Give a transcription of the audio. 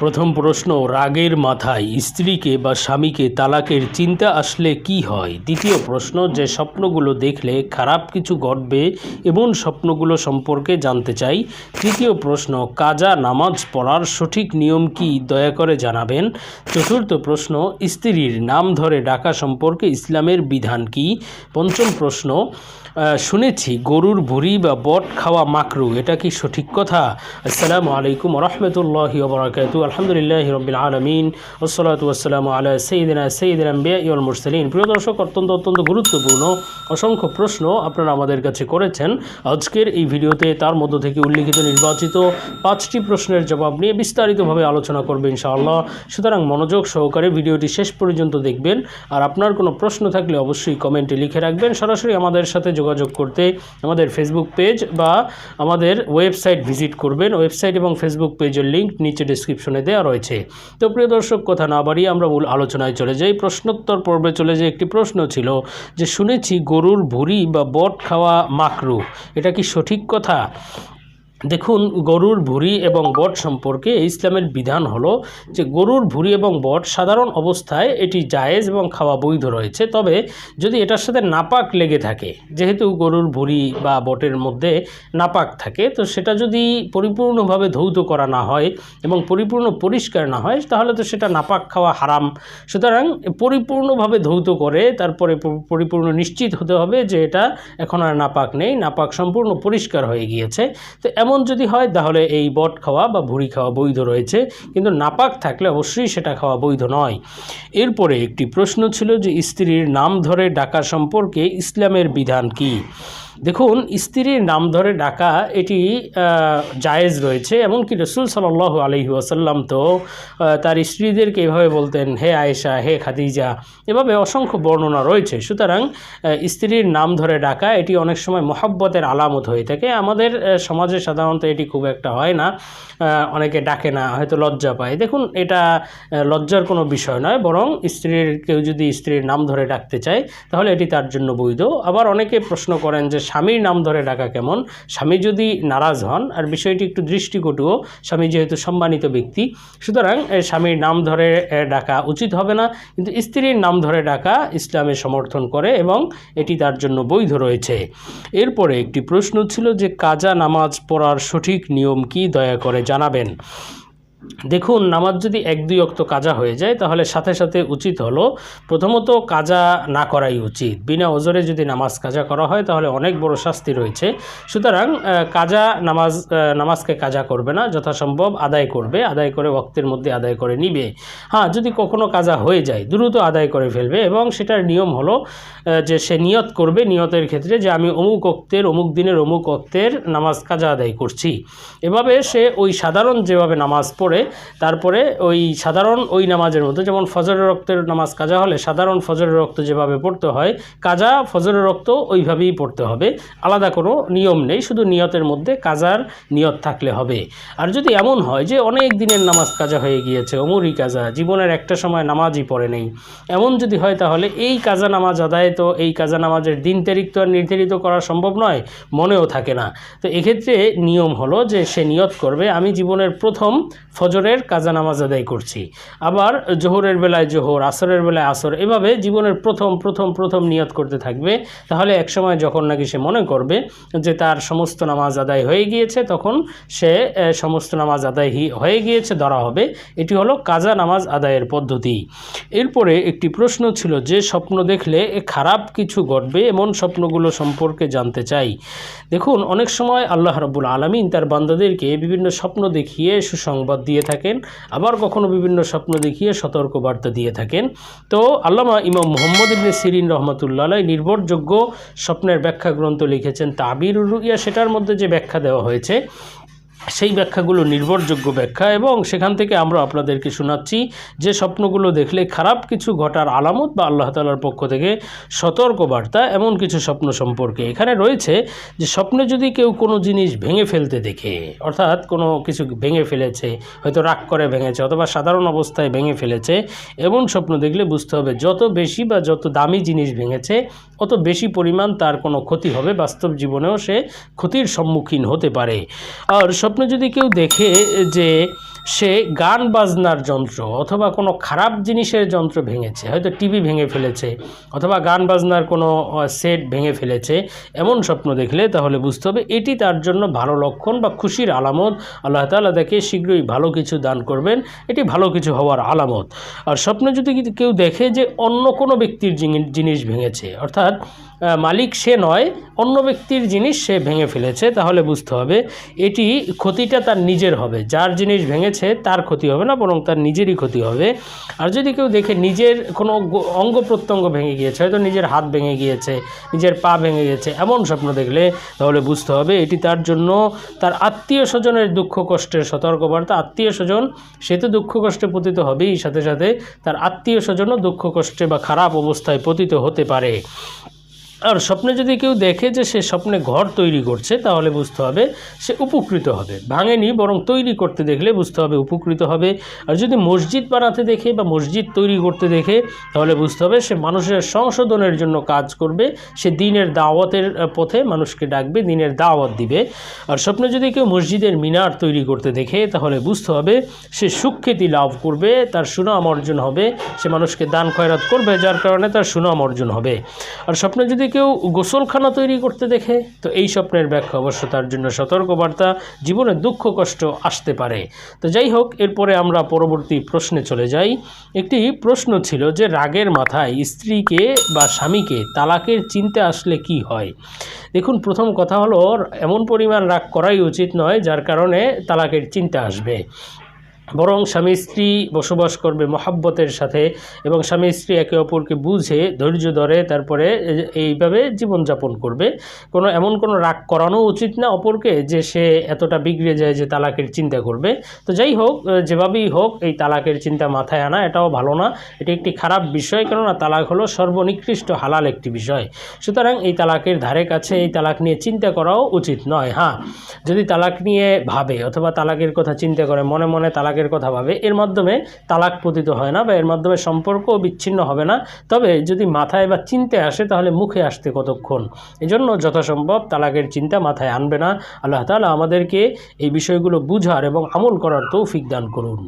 প্রথম প্রশ্ন, রাগের মাথায় স্ত্রীকে বা স্বামীকে তালাকের চিন্তা আসলে কি হয়? দ্বিতীয় প্রশ্ন, যে স্বপ্নগুলো দেখলে খারাপ কিছু ঘটবে এমন স্বপ্নগুলো সম্পর্কে জানতে চাই। তৃতীয় প্রশ্ন, কাজা নামাজ পড়ার সঠিক নিয়ম কি? দয়া করে জানাবেন। চতুর্থ প্রশ্ন, স্ত্রীর নাম ধরে ডাকা সম্পর্কে ইসলামের বিধান কি? পঞ্চম প্রশ্ন শুনেছি গরুর ভুড়ি বা বট খাওয়া মাকরু, এটা কি সঠিক কথা? আসসালামু আলাইকুম রহমতুল্লাহি ওবরাকাতু আলহামদুলিল্লাহ রবিল আলমিন ওসলাতু আসসালামু আলা সঈদিনা সঈদিন আম্বিয়া ইউল মুরসালিন। প্রিয় দর্শক, অত্যন্ত অত্যন্ত গুরুত্বপূর্ণ, অসংখ্য প্রশ্ন আপনারা আমাদের কাছে করেছেন। আজকের এই ভিডিওতে তার মধ্য থেকে উল্লিখিত নির্বাচিত পাঁচটি প্রশ্নের জবাব নিয়ে বিস্তারিতভাবে আলোচনা করবে ইনশাআল্লাহ। সুতরাং মনোযোগ সহকারে ভিডিওটি শেষ পর্যন্ত দেখবেন। আর আপনার কোনো প্রশ্ন থাকলে অবশ্যই কমেন্টে লিখে রাখবেন। সরাসরি আমাদের সাথে যোগাযোগ করতে আমাদের ফেসবুক পেজ বা আমাদের ওয়েবসাইট ভিজিট করবেন। ওয়েবসাইট এবং ফেসবুক পেজের লিঙ্ক নিচে ডিসক্রিপশনে দেওয়া রয়েছে। তো প্রিয় দর্শক, কথা না বাড়িয়ে আমরা মূল আলোচনায় চলে যাই। প্রশ্নোত্তর পর্বে চলে যে একটি প্রশ্ন ছিল যে, শুনেছি গরুর ভুঁড়ি বা বট খাওয়া মাকরু। এটা কি সঠিক কথা? দেখুন, গরুর ভুঁড়ি এবং বট সম্পর্কে ইসলামের বিধান হলো যে গরুর ভুঁড়ি এবং বট সাধারণ অবস্থায় এটি জায়েজ এবং খাওয়া বৈধ রয়েছে। তবে যদি এটার সাথে নাপাক লেগে থাকে, যেহেতু গরুর ভুঁড়ি বা বটের মধ্যে নাপাক থাকে, তো সেটা যদি পরিপূর্ণভাবে ধৌত করা না হয় এবং পরিপূর্ণ পরিষ্কার না হয়, তাহলে তো সেটা নাপাক খাওয়া হারাম। সুতরাং পরিপূর্ণভাবে ধৌত করে, তারপরে পরিপূর্ণ নিশ্চিত হতে হবে যে এটা এখন আর নাপাক নেই, নাপাক সম্পূর্ণ পরিষ্কার হয়ে গিয়েছে। তো এমন যদি হয়, তাহলে এই বট খাওয়া বা ভুড়ি খাওয়া বৈধ রয়েছে। কিন্তু নাপাক থাকলে অবশ্যই সেটা খাওয়া বৈধ নয়। এরপরে একটি প্রশ্ন ছিল যে, স্ত্রীর নাম ধরে ডাকা সম্পর্কে ইসলামের বিধান কি? দেখুন, স্ত্রীর নাম ধরে ডাকা এটি জায়েজ রয়েছে। এমনকি রসুল সাল্লাহ আলহি ওয়াসাল্লাম তো তার স্ত্রীদেরকে এভাবে বলতেন, হে আয়েশা, হে খাদিজা। এভাবে অসংখ্য বর্ণনা রয়েছে। সুতরাং স্ত্রীর নাম ধরে ডাকা এটি অনেক সময় মহাব্বতের আলামত হয়ে থাকে। আমাদের সমাজে সাধারণত এটি খুব একটা হয় না। অনেকে ডাকে না, হয়তো লজ্জা পায়। দেখুন, এটা লজ্জার কোনো বিষয় নয়, বরং স্ত্রীর, কেউ যদি স্ত্রীর নাম ধরে ডাকতে চায়, তাহলে এটি তার জন্য বৈধ। আবার অনেকে প্রশ্ন করেন যে, স্বামীর নাম ধরে ডাকা কেমন? স্বামী যদি নারাজ হন, আর বিষয়টি একটু দৃষ্টিকটুও, স্বামী যেহেতু সম্মানিত ব্যক্তি, সুতরাং স্বামীর নাম ধরে ডাকা উচিত হবে না। কিন্তু স্ত্রীর নাম ধরে ডাকা ইসলামে সমর্থন করে এবং এটি তার জন্য বৈধ রয়েছে। এরপরে একটি প্রশ্ন ছিল যে, কাজা নামাজ পড়ার সঠিক নিয়ম কি দয়া করে জানাবেন। দেখুন, নামাজ যদি এক দুই অক্ত কাজা হয়ে যায়, তাহলে সাথে সাথে উচিত হলো প্রথমত কাজা না করাই উচিত। বিনা ওজরে যদি নামাজ কাজা করা হয়, তাহলে অনেক বড় শাস্তি রয়েছে। সুতরাং কাজা নামাজ নামাজকে কাজা করবে না, যথাসম্ভব আদায় করবে। আদায় করে ওক্তের মধ্যে আদায় করে নিবে। হ্যাঁ যদি কখনো কাজা হয়ে যায়, দ্রুত আদায় করে ফেলবে এবং সেটার নিয়ম হলো যে সে নিয়ত করবে নিয়তের ক্ষেত্রে যে আমি অমুক অক্তের অমুক দিনের অমুক অক্তের নামাজ কাজা আদায় করছি। এভাবে সে ওই সাধারণ যেভাবে নামাজ পড়ে তারপরে ওই সাধারণ ওই নামাজের মতো যেমন ফজরের রক্তের নামাজ কাজা হলে সাধারণ ফজরের রক্ত যেভাবে পড়তে হয়, কাজা, ফজরের রক্ত ওইভাবেই পড়তে হবে। আলাদা কোনো নিয়ম নেই, শুধু নিয়তের মধ্যে কাজার নিয়ত থাকলে হবে। আর যদি এমন হয় যে অনেক দিনের নামাজ কাজা হয়ে গিয়েছে, অমরই কাজা, জীবনের একটা সময় নামাজই পড়ে নেই, এমন যদি হয় তাহলে এই কাজা নামাজ আদায় তো এই কাজা নামাজের দিন তারিখ তো আর নির্ধারিত করা সম্ভব নয়, মনেও থাকে না। তো এক্ষেত্রে নিয়ম হলো যে সে নিয়ত করবে, আমি জীবনের প্রথম ফজরের কাজা নামাজ আদায় করছি। আবার জোহরের বেলায় জোহর, আসরের বেলায় আসর, এভাবে জীবনের প্রথম প্রথম প্রথম নিয়ত করতে থাকবে। তাহলে একসময় যখন নাকি সে মনে করবে যে তার সমস্ত নামাজ আদায় হয়ে গিয়েছে, তখন সে সমস্ত নামাজ আদায় হয়ে গিয়েছে, ধরা হবে। এটি হলো কাজা নামাজ আদায়ের পদ্ধতি। এরপরে একটি প্রশ্ন ছিল যে স্বপ্ন দেখলে খারাপ কিছু ঘটবে? এমন স্বপ্নগুলো সম্পর্কে জানতে চাই। দেখুন, অনেক সময় আল্লাহ রাব্বুল আলমিন তার বান্দাদেরকে বিভিন্ন স্বপ্ন দেখিয়ে সুসংবাদ দিয়ে থাকেন, আবার কখনো বিভিন্ন স্বপ্ন দেখিয়ে সতর্ক বার্তা দিয়ে থাকেন। তো আল্লামা ইমাম মোহাম্মদ ইবনে সিরিন রহমতুল্লাহ নির্ভরযোগ্য স্বপ্নের ব্যাখ্যা গ্রন্থ লিখেছেন তাবির রুইয়া, সেটার মধ্যে যে ব্যাখ্যা দেওয়া হয়েছে সেই ব্যাখ্যাগুলো নির্ভরযোগ্য ব্যাখ্যা এবং সেখান থেকে আমরা আপনাদেরকে শোনাচ্ছি যে স্বপ্নগুলো দেখলে খারাপ কিছু ঘটার আলামত বা আল্লাহ তালার পক্ষ থেকে সতর্ক বার্তা এমন কিছু স্বপ্ন সম্পর্কে। এখানে রয়েছে যে স্বপ্নে যদি কেউ কোনো জিনিস ভেঙে ফেলতে দেখে, অর্থাৎ কোনো কিছু ভেঙে ফেলেছে, হয়তো রাগ করে ভেঙেছে অথবা সাধারণ অবস্থায় ভেঙে ফেলেছে, এমন স্বপ্ন দেখলে বুঝতে হবে যত বেশি বা যত দামি জিনিস ভেঙেছে, অত বেশি পরিমাণ তার কোনো ক্ষতি হবে। বাস্তব জীবনেও সে ক্ষতির সম্মুখীন হতে পারে। আর স্বপ্ন স্বপ্নে যদি কেউ দেখে যে সে গান বাজনার যন্ত্র অথবা কোনো খারাপ জিনিসের যন্ত্র ভেঙেছে, হয়তো টিভি ভেঙে ফেলেছে অথবা গান বাজনার কোনো সেট ভেঙে ফেলেছে, এমন স্বপ্ন দেখলে তাহলে বুঝতে হবে এটি তার জন্য ভালো লক্ষণ বা খুশির আলামত। আল্লাহ তাআলা তাকে শীঘ্রই ভালো কিছু দান করবেন, এটি ভালো কিছু হওয়ার আলামত। আর স্বপ্নে যদি কেউ দেখে যে অন্য কোনো ব্যক্তির জিনিস ভেঙেছে, অর্থাৎ মালিক সে নয়, অন্য ব্যক্তির জিনিস সে ভেঙে ফেলেছে, তাহলে বুঝতে হবে এটি ক্ষতিটা তার নিজের হবে। যার জিনিস ভেঙেছে তার ক্ষতি হবে না, বরং তার নিজেরই ক্ষতি হবে। আর যদি কেউ দেখে নিজের কোনো অঙ্গ প্রত্যঙ্গ ভেঙে গিয়েছে, হয়তো নিজের হাত ভেঙে গিয়েছে, নিজের পা ভেঙে গিয়েছে, এমন স্বপ্ন দেখলে তাহলে বুঝতে হবে এটি তার জন্য তার আত্মীয় স্বজনের দুঃখ, কষ্টের সতর্কবার্তা। আত্মীয় স্বজন, সে তো দুঃখ, কষ্টে পতিত হবেই, সাথে সাথে তার আত্মীয় স্বজনও দুঃখ, কষ্টে বা খারাপ অবস্থায় পতিত হতে পারে। আর স্বপ্নে যদি কেউ দেখে যে সে স্বপ্নে ঘর তৈরি করছে, তাহলে বুঝতে হবে সে উপকৃত হবে। ভাঙেনি, বরং তৈরি করতে দেখলে বুঝতে হবে উপকৃত হবে। আর যদি মসজিদ বানাতে দেখে বা মসজিদ তৈরি করতে দেখে, তাহলে বুঝতে হবে সে মানুষের সংশোধনের জন্য কাজ করবে। সে দিনের দাওয়াতের পথে মানুষকে ডাকবে, দিনের দাওয়াত দিবে। আর স্বপ্নে যদি কেউ মসজিদের মিনার তৈরি করতে দেখে, তাহলে বুঝতে হবে সে সুখ্যাতি লাভ করবে, তার সুনাম অর্জন হবে। সে মানুষকে দান খয়রাত করবে, যার কারণে তার সুনাম অর্জন হবে। আর স্বপ্নে যদি কেউ গোসলখানা তৈরি করতে দেখে, তো এই স্বপ্নের ব্যাখ্যা অবশ্য তার জন্য সতর্কবার্তা, জীবনে দুঃখ, কষ্ট আসতে পারে। তো যাই হোক, এরপরে আমরা পরবর্তী প্রশ্নে চলে যাই। একটি প্রশ্ন ছিল যে রাগের মাথায় স্ত্রীকে বা স্বামীকে তালাকের চিনতে আসলে কি হয়? দেখুন, প্রথম কথা হলো, এমন পরিমাণ রাগ করাই উচিত নয় যার কারণে তালাকের চিন্তা আসবে। বরং স্বামী স্ত্রী বসবাস করবে মহাব্বতের সাথে এবং স্বামী স্ত্রী একে অপরকে বুঝে, ধৈর্য ধরে তারপরে এইভাবে জীবনযাপন করবে। কোনো এমন কোনো রাগ করানো উচিত না অপরকে যে সে এতটা বিগড়ে যায় যে তালাকের চিন্তা করবে। তো যাই হোক যেভাবেই হোক, এই তালাকের চিন্তা মাথায় আনা, এটাও ভালো না। এটি একটি খারাপ বিষয় কেননা তালাক হলো সর্বনিকৃষ্ট হালাল একটি বিষয়। সুতরাং এই তালাকের ধারে কাছে এই তালাক নিয়ে চিন্তা করাও উচিত নয়। হ্যাঁ যদি তালাক নিয়ে ভাবে অথবা তালাকের কথা চিন্তা করে, মনে মনে তালাকের কথা ভাবে। এর মাধ্যমে তালাক পতিত হয় না বা এর মাধ্যমে সম্পর্ক বিচ্ছিন্ন হবে না। তবে যদি মাথায় বা চিনতে আসে, তাহলে মুখে আসতে কতক্ষণ? এজন্য যথাসম্ভব তালাকের চিন্তা মাথায় আনবে না। আল্লাহ তালা আমাদেরকে এই বিষয়গুলো বুঝার এবং আমল করার তৌফিক দান করুন।